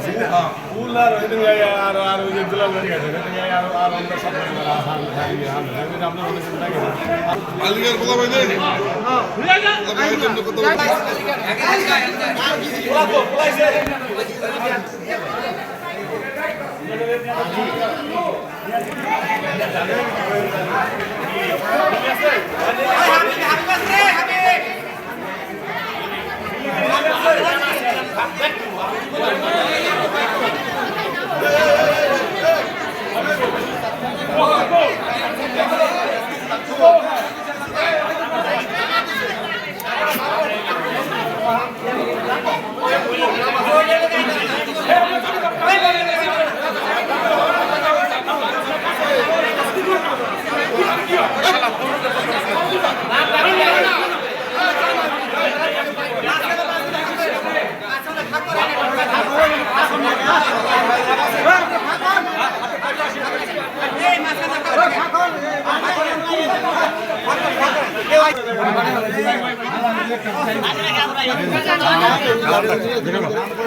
আব্দুল্লাহ আর ওইদিন গায়ে আর আর ওই যে দুলাল বাড়ি গায়ে আর আর আমরা সব আমরা হাম খাই হাম খাই আমরা Vamos a ver.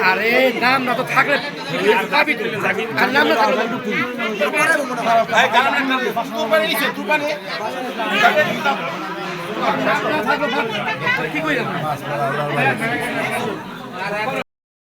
আরে নাম না তো থাকলে পাবি আর নাম না থাকলে কি কই